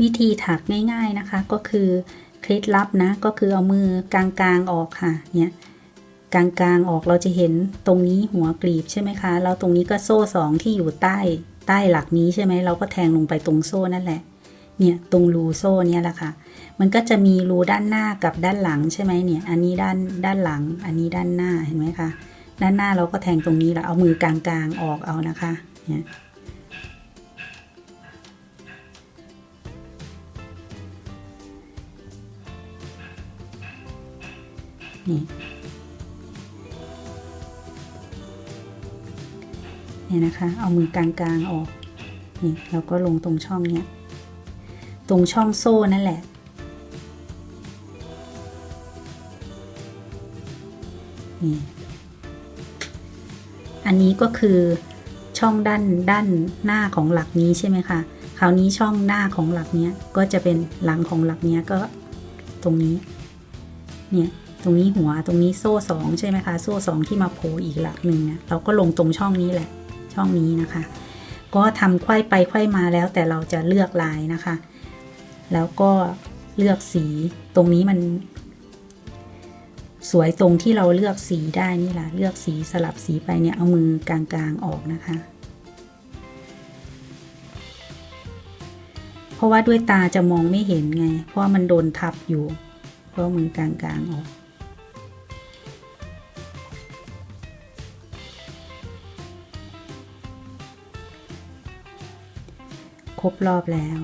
วิธีถักง่าย ๆนะคะ ก็คือเคล็ดลับนะก็คือเอามือกลางๆออกค่ะเนี่ยกลางๆออกเราจะเห็นตรงนี้หัวกลีบใช่ไหมคะแล้วตรงนี้ก็โซ่สองที่อยู่ใต้ใต้หลักนี้ใช่ไหมเราก็แทงลงไปตรงโซ่นั่นแหละ เนี่ยตรงรูโซ่เนี่ยแหละค่ะ มันก็จะมีรูด้านหน้ากับด้านหลังใช่ไหมเนี่ย อันนี้ด้านด้านหลัง อันนี้ด้านหน้าเห็นไหมคะด้านหน้าเราก็แทงตรงนี้แล้วเอามือกลางๆออกเอานะคะเนี่ย นี่เนี่ยนะคะ เอามือกลางๆออก นี่เราก็ลงตรงช่องเนี้ย ตรงช่องโซ่นั่นแหละ นี่ อันนี้ก็คือช่องด้านด้านหน้าของหลักนี้ใช่ไหมคะ คราวนี้ช่องหน้าของหลักเนี้ยก็จะเป็นหลังของหลักเนี้ยก็ตรงนี้ เนี่ย ตรงนี้หัวตรงนี้โซ่สองใช่ไหมคะโซ่สองที่มาโผล่อีกหลักหนึ่งเนี่ยเราก็ลงตรงช่องนี้แหละ ช่องนี้นะคะ ก็ทำไขว้ไปไขว้มาแล้วแต่เราจะเลือกลายนะคะ แล้วก็เลือกสีตรงนี้มัน สวยตรงที่เราเลือกสีได้นี่แหละเลือกสีสลับสีไปเนี่ยเอามือกลางๆออกนะคะ เพราะว่าด้วยตาจะมองไม่เห็นไง เพราะมันโดนทับอยู่ เพราะมือกลางๆออก ครบรอบแล้ว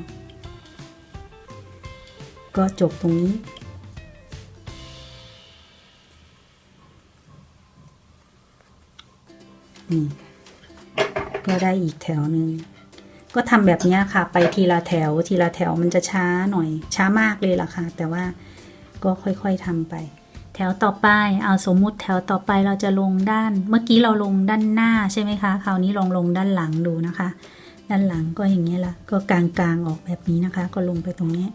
ก็จบตรงนี้ นี่ ก็ได้อีกแถวหนึ่งก็ทำแบบนี้ค่ะ ไปทีละแถว ทีละแถวมันจะช้าหน่อย ช้ามากเลยล่ะค่ะ แต่ว่าก็ค่อยๆทำไป แถวต่อไปเอาสมมุติแถวต่อไปเราจะลงด้าน เมื่อกี้เราลงด้านหน้าใช่ไหมคะ คราวนี้ลองลงด้านหลังดูนะคะ ด้านหลังก็อย่างนี้ยละก็กลางๆออกแบบนี้นะคะ ก็ลงไปตรงนี้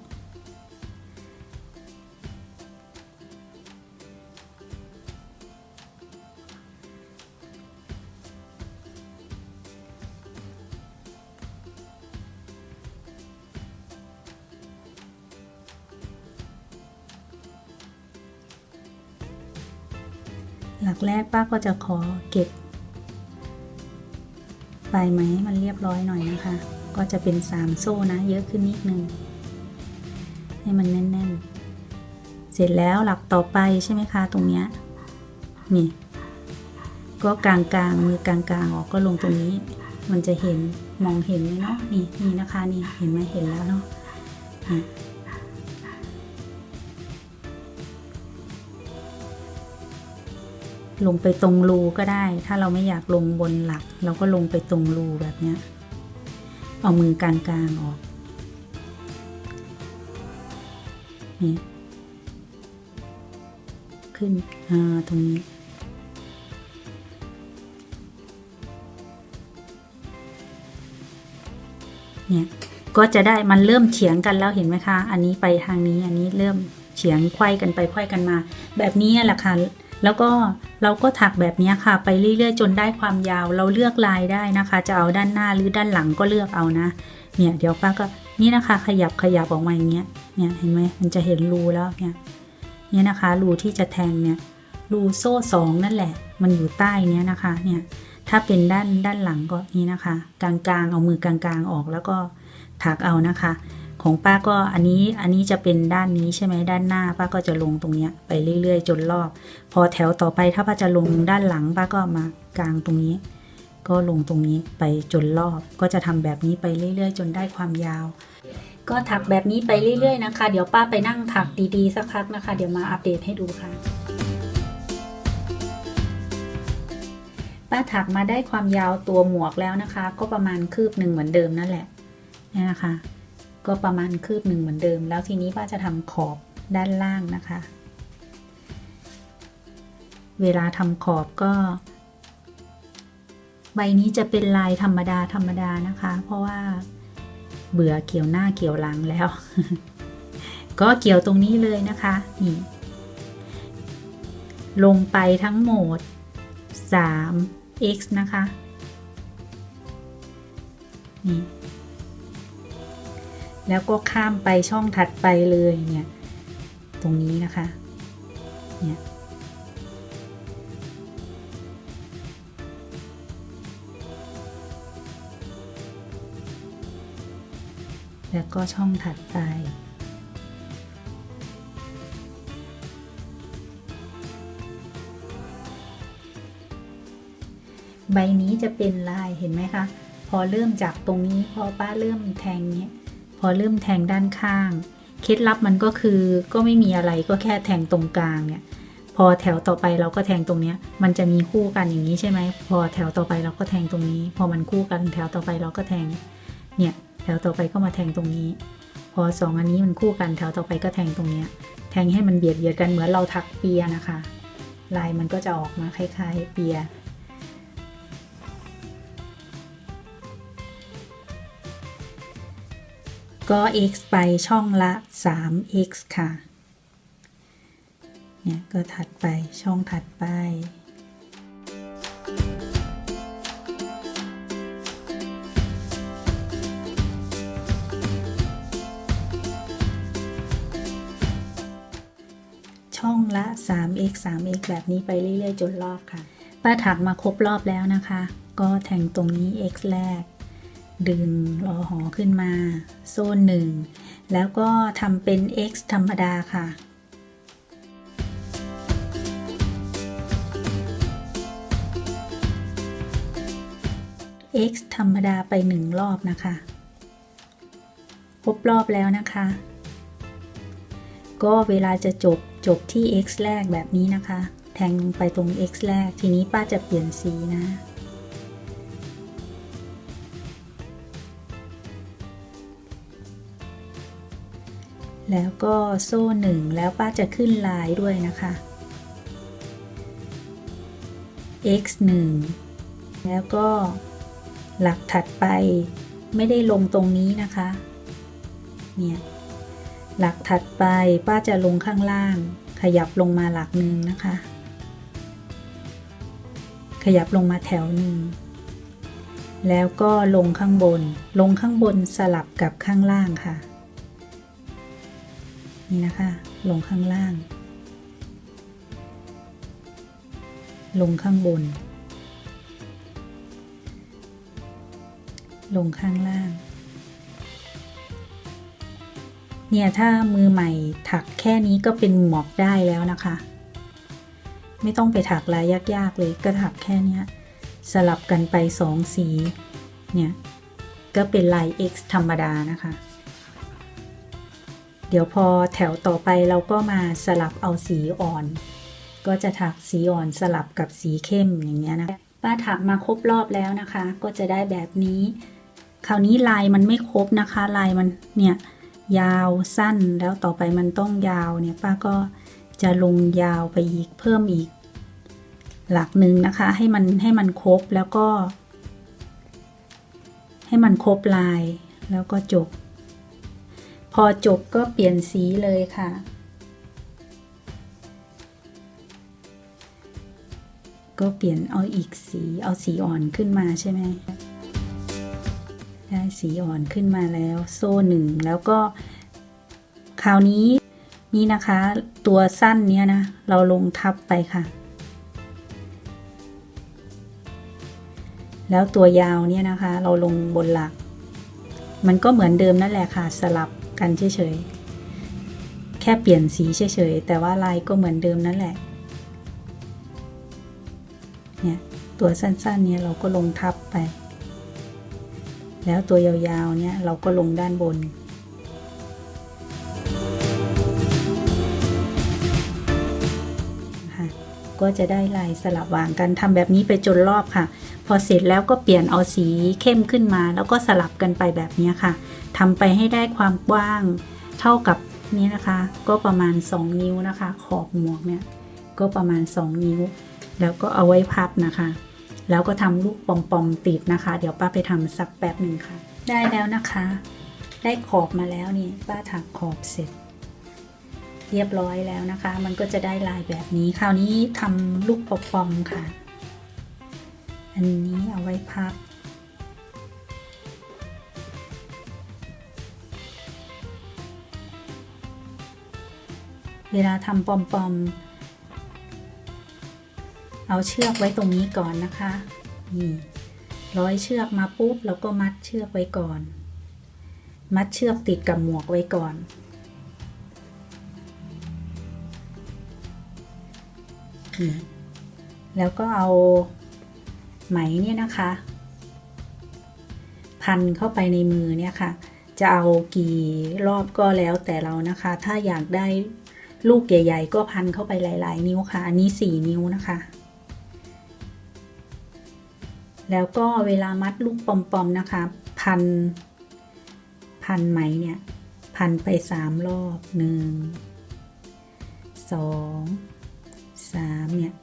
หลักแรกป้าก็จะขอเก็บ ปลายไหมมันเรียบร้อยหน่อยนะคะ ก็จะเป็นสามโซ่นะ เยอะขึ้นนิดนึง ให้มันแน่น ๆ เสร็จแล้วหลักต่อไปใช่ไหมคะ ตรงเนี้ยนี่ ก็กลางๆมือกลางๆออกก็ลงตรงนี้ มันจะเห็นมองเห็นไหมเนาะนี่นี่นะคะนี่เห็นไหมเห็นแล้วเนาะ ลงไปตรงรูก็ได้ ถ้าเราไม่อยากลงบนหลัก เราก็ลงไปตรงรูแบบเนี้ยเอามือกลางๆออก นี่ ขึ้น อ่า ตรงนี้ เนี่ย ก็จะได้มันเริ่มเฉียงกันแล้วเห็นไหมคะ อันนี้ไปทางนี้ อันนี้เริ่มเฉียงไขว้กันไปไขว้กันมา แบบนี้แหละค่ะ แล้วก็ เราก็ถักแบบนี้ค่ะ ไปเรื่อยๆ จนได้ความยาว เราเลือกลายได้นะคะ จะเอาด้านหน้าหรือด้านหลังก็เลือกเอานะ เนี่ยเดี๋ยวป้าก็นี่นะคะขยับขยับออกมาอย่างเงี้ย เนี่ยเห็นไหมมันจะเห็นรูแล้วเนี่ยเนี่ยนะคะรูที่จะแทงเนี่ยรูโซ่สองนั่นแหละ มันอยู่ใต้เนี้ยนะคะ เนี่ย ถ้าเป็นด้านด้านหลังก็นี่นะคะ กลางๆ เอามือกลางๆออกแล้วก็ถักเอานะคะ ของป้าก็อันนี้อันนี้จะเป็นด้านนี้ใช่ไหมด้านหน้า ป้าก็จะลงตรงเนี้ยไปเรื่อย ๆ จนรอบ พอแถวต่อไปถ้าป้าจะลงด้านหลัง ป้าก็มากลางตรงนี้ ก็ลงตรงนี้ไปจนรอบ ก็จะทำแบบนี้ไปเรื่อยๆ จนได้ความยาว ก็ถักแบบนี้ไปเรื่อย ๆ นะคะ เดี๋ยวป้าไปนั่งถักดีๆสักพักนะคะ เดี๋ยวมาอัปเดตให้ดูค่ะป้าถักมาได้ความยาวตัวหมวกแล้วนะคะ ก็ประมาณคืบหนึ่งเหมือนเดิมนั่นแหละนี่นะคะ ก็ประมาณคืบหนึ่งเหมือนเดิม แล้วทีนี้ป้าจะทำขอบด้านล่างนะคะ เวลาทำขอบก็ ใบนี้จะเป็นลายธรรมดาธรรมดานะคะ เพราะว่าเบื่อเกี่ยวหน้าเกี่ยวหลังแล้ว ก็เกี่ยวตรงนี้เลยนะคะนี่ลงไปทั้งหมด 3x นะคะ นี่ แล้วก็ข้ามไปช่องถัดไปเลยเนี่ย ตรงนี้นะคะ เนี่ย แล้วก็ช่องถัดไป ใบนี้จะเป็นลายเห็นไหมคะ พอเริ่มจากตรงนี้พอป้าเริ่มแทงเนี้ย พอเริ่มแทงด้านข้าง เคล็ดลับมันก็คือก็ไม่มีอะไรก็แค่แทงตรงกลางเนี่ยพอแถวต่อไปเราก็แทงตรงเนี้ย มันจะมีคู่กันอย่างนี้ใช่ไหม พอแถวต่อไปเราก็แทงตรงนี้ พอมันคู่กันแถวต่อไปเราก็แทง เนี่ย แถวต่อไปก็มาแทงตรงนี้ พอสองอันนี้มันคู่กันแถวต่อไปก็แทงตรงเนี้ย แทงให้มันเบียดเบียดกันเหมือนเราถักเปียนะคะ ลายมันก็จะออกมาคล้ายๆเปีย ก็ x ไปช่องละ 3x ค่ะ เนี่ย ก็ถัดไปช่องถัดไป ช่องละ 3x 3x แบบนี้ไปเรื่อย ๆ จนรอบค่ะ ป้าถักมาครบรอบแล้วนะคะ ก็แทงตรงนี้ x แรก ดึงรอหอขึ้นมา โซนหนึ่งแล้วก็ทำเป็น x ธรรมดาค่ะ x ธรรมดาไปหนึ่งรอบนะคะ ครบรอบแล้วนะคะ ก็เวลาจะจบจบที่ x แรกแบบนี้นะคะ แทงลงไปตรง x แรก ทีนี้ป้าจะเปลี่ยนสีนะ แล้วก็โซ่หนึ่งแล้วป้าจะขึ้นลายด้วยนะคะ x 1แล้วก็หลักถัดไปไม่ได้ลงตรงนี้นะคะ เนี่ย หลักถัดไปป้าจะลงข้างล่าง ขยับลงมาหลักหนึ่งนะคะ ขยับลงมาแถวหนึ่งแล้วก็ลงข้างบน ลงข้างบนสลับกับข้างล่างค่ะ นี่นะคะ ลงข้างล่าง ลงข้างบน ลงข้างล่าง เนี่ย ถ้ามือใหม่ถักแค่นี้ก็เป็นหมวกได้แล้วนะคะ ไม่ต้องไปถักลายยาก ๆ เลยก็ถักแค่นี้สลับกันไปสองสี เนี่ย ก็เป็นลาย X ธรรมดานะคะ เดี๋ยวพอแถวต่อไปเราก็มาสลับเอาสีอ่อน ก็จะถักสีอ่อนสลับกับสีเข้มอย่างเงี้ยนะป้าถักมาครบรอบแล้วนะคะ ก็จะได้แบบนี้ คราวนี้ลายมันไม่ครบนะคะ ลายมันเนี่ยยาวสั้นแล้วต่อไปมันต้องยาวเนี่ยป้าก็จะลงยาวไปอีกเพิ่มอีก หลักหนึ่งนะคะให้มันให้มันครบแล้วก็ ให้มันครบลายแล้วก็จบ พอจบก็เปลี่ยนสีเลยค่ะ ก็เปลี่ยนเอาอีกสีเอาสีอ่อนขึ้นมาใช่ไหมได้สีอ่อนขึ้นมาแล้วโซ่หนึ่งแล้วก็ คราวนี้นี่นะคะ ตัวสั้นเนี้ยนะ เราลงทับไปค่ะ แล้วตัวยาวเนี่ยนะคะ เราลงบนหลัก มันก็เหมือนเดิมนั่นแหละค่ะสลับ กันเฉยๆ แค่เปลี่ยนสีเฉยๆ แต่ว่าลายก็เหมือนเดิมนั่นแหละ เนี่ย ตัวสั้นๆ เนี่ยเราก็ลงทับไป แล้วตัวยาวๆ เนี่ยเราก็ลงด้านบน ก็จะได้ลายสลับวางกันทำแบบนี้ไปจนรอบค่ะ พอเสร็จแล้วก็เปลี่ยนเอาสีเข้มขึ้นมา แล้วก็สลับกันไปแบบนี้ค่ะทำไปให้ได้ความกว้างเท่ากับนี้นะคะ ก็ประมาณ 2 นิ้วนะคะ ขอบหมวกเนี่ยก็ประมาณ 2 นิ้ว แล้วก็เอาไว้พับนะคะ แล้วก็ทำลูกปอมๆติดนะคะ เดี๋ยวป้าไปทำสักแป๊บหนึ่งค่ะ ได้แล้วนะคะ ได้ขอบมาแล้วนี่ป้าถักขอบเสร็จ เรียบร้อยแล้วนะคะ มันก็จะได้ลายแบบนี้ คราวนี้ทำลูกปกปองค่ะ อันนี้เอาไว้พับ เวลาทำปอมปอมเอาเชือกไว้ตรงนี้ก่อนนะคะ นี่ ร้อยเชือกมาปุ๊บ แล้วก็มัดเชือกไว้ก่อน มัดเชือกติดกับหมวกไว้ก่อน แล้วก็เอาไหมเนี่ยนะคะ พันเข้าไปในมือเนี่ยค่ะ จะเอากี่รอบก็แล้วแต่เรานะคะ ถ้าอยากได้ลูกใหญ่ ๆ ก็พันเข้าไปหลาย ๆ นิ้วค่ะ อันนี้ 4 นิ้วนะคะ แล้วก็เวลามัดลูกปอมๆนะคะ พัน พันไหมเนี่ย พันไปสามรอบหนึ่ งสามเนี่ย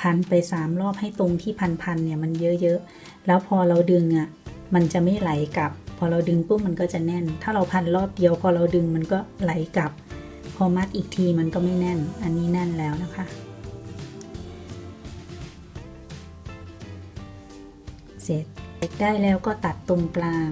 พันไปสามรอบให้ตรงที่พันๆเนี่ยมันเยอะๆ แล้วพอเราดึงอะมันจะไม่ไหลกลับ พอเราดึงปุ๊บมันก็จะแน่น ถ้าเราพันรอบเดียว พอเราดึงมันก็ไหลกลับ พอมัดอีกทีมันก็ไม่แน่น อันนี้แน่นแล้วนะคะ เสร็จได้แล้วก็ตัดตรงกลาง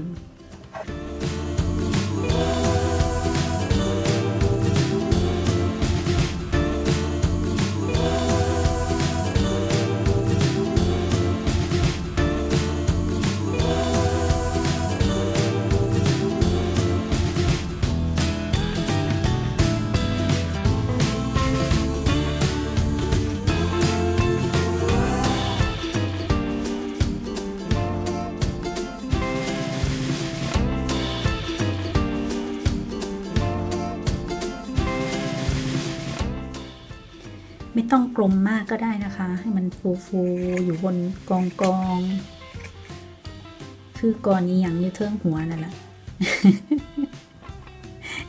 ต้องกลมมากก็ได้นะคะ ให้มันฟูฟูๆอยู่บนกองกองคือก่อนนี้อย่างนี้เทิงหัวนั่นแหละ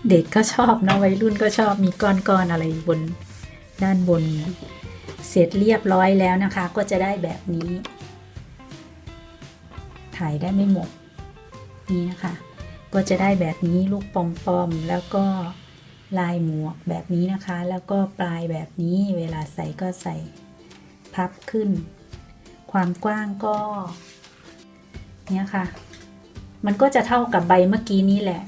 เด็กก็ชอบเนอะวัยรุ่นก็ชอบมีก้อนๆอะไรบนด้านบน เสร็จเรียบร้อยแล้วนะคะ ก็จะได้แบบนี้ ถ่ายได้ไม่หมดนี่นะคะ ก็จะได้แบบนี้ลูกปอมๆแล้วก็ ลายหมวกแบบนี้นะคะ แล้วก็ปลายแบบนี้เวลาใส่ก็ใส่พับขึ้น ความกว้างก็เนี่ยค่ะ มันก็จะเท่ากับใบเมื่อกี้นี้แหละ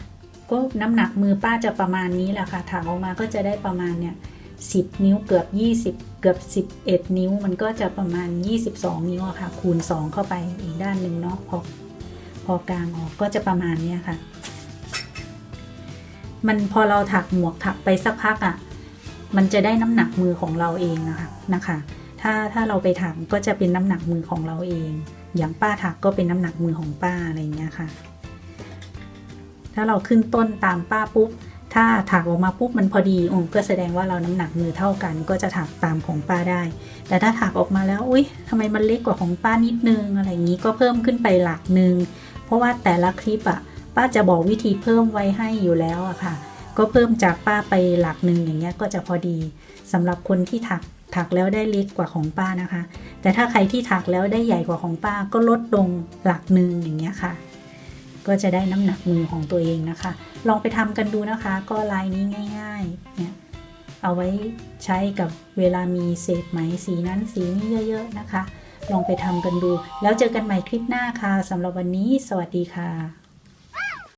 ก็น้ำหนักมือป้าจะประมาณนี้แหละค่ะถักออกมาก็จะได้ประมาณเนี่ยสิบนิ้วเกือบ20เกือบ11นิ้ว มันก็จะประมาณ22นิ้วอะค่ะ คูณ2เข้าไปอีกด้านหนึ่งเนาะพอพอกลางออกก็จะประมาณเนี้ยค่ะ มันพอเราถักหมวกถักไปสักพักอะ่ะ มันจะได้น้ำหนักมือของเราเองนะคะนะคะ ถ้าถ้าเราไปถักก็จะเป็นน้ำหนักมือของเราเอง อย่างป้าถักก็เป็นน้ำหนักมือของป้าอะไรอย่างเงี้ยค่ะ ถ้าเราขึ้นต้นตามป้าปุ๊บ ถ้าถักออกมาปุ๊บมันพอดีองก็แสดงว่าเราน้ำหนักมือเท่ากัน ก็จะถักตามของป้าได้ แต่ถ้าถักออกมาแล้วอุ้ยทำไมมันเล็กกว่าของป้านิดนึงอะไรอย่างนี้ก็เพิ่มขึ้นไปหลักหนึ่งเพราะว่าแต่ละคลิปอะ ป้าจะบอกวิธีเพิ่มไว้ให้อยู่แล้วอะค่ะ ก็เพิ่มจากป้าไปหลักหนึ่งอย่างเงี้ยก็จะพอดีสำหรับคนที่ถักถักแล้วได้เล็กกว่าของป้านะคะ แต่ถ้าใครที่ถักแล้วได้ใหญ่กว่าของป้าก็ลดลงหลักหนึ่งอย่างเงี้ยค่ะ ก็จะได้น้ำหนักมือของตัวเองนะคะ ลองไปทำกันดูนะคะ ก็ลายนี้ง่ายๆเนี่ยเอาไว้ใช้กับเวลามีเศษไหมสีนั้นสีนี้เยอะ ๆ นะคะ ลองไปทำกันดู แล้วเจอกันใหม่คลิปหน้าค่ะสำหรับวันนี้ สวัสดีค่ะ